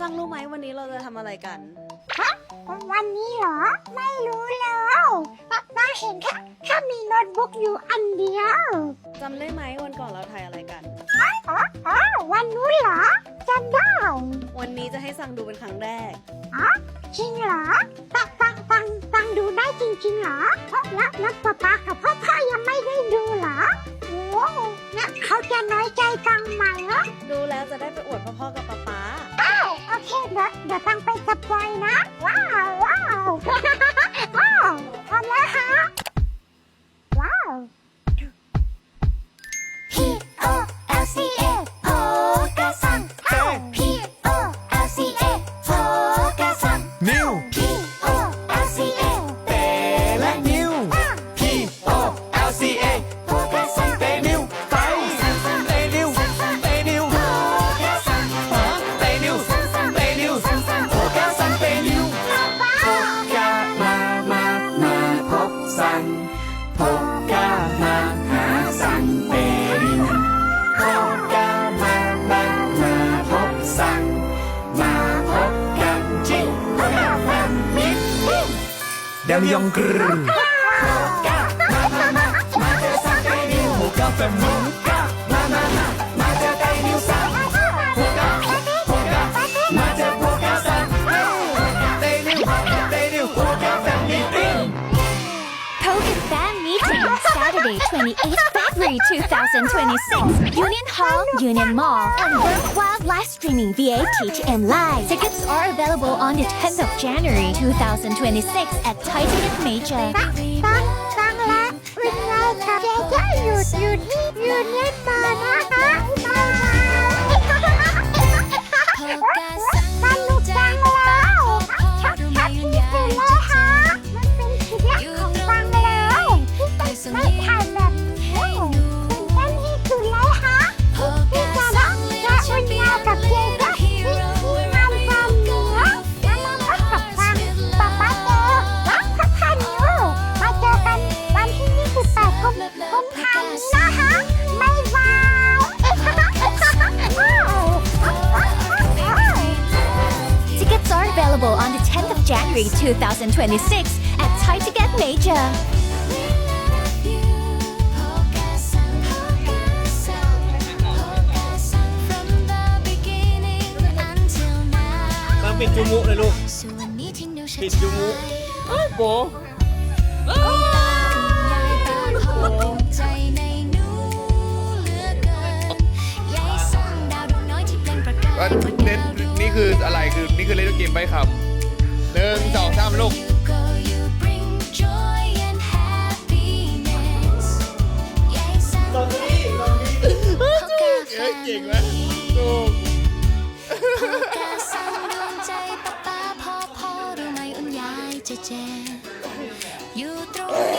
ซังรู้ไหมวันนี้เราจะทำอะไรกันวันนี้เหรอ ไม่รู้แล้วป้าป้าเห็นแค่แค่มีโน้ตบุ๊กอยู่อันเดียวจำได้ไหมวันก่อนเราถ่ายอะไรกัน อ๋ออ๋อวันนู้นเหรอจำได้ วันนี้จะให้ซังดูเป็นครั้งแรก อ๋อ จริงเหรอฟังฟังฟังฟังดูได้จริงๆเหรอเพราะแล้วแล้วป้าป้ากับพ่อพ่อยังไม่ได้ดูเหรอโอ้งั้นเขาจะน้อยใจกังไหมเหรอดูแล้วจะได้ไปอวดพ่อๆกับป๊าป๊าอ้าวโอ เคเดี๋ยว ดมยองกรึโฟกามามามามาเจอสันเตนิวโฟกาแฟนมิตมามามามา Saturday, 28th February 2026, Union Hall, Union Mall, and World Wild live streaming via TTN Live. Tickets are available on the 10th of January 2026 at Thai Ticket Major. ฟังฟังฟังแล้วเป็นไงคะเจ๊จะหยุดหยุดที่ยูเนียนมา January 2026 at Thai Ticket Major. ต้องปิดจูมุเลยลูกปิดจูมุโบว่าเล่นนี่คืออะไรคือนี่คือเล่นเกมใบคำ หนึ่งสองสามลูก เอ้ยเก่งไหมลูกอยู่ตรง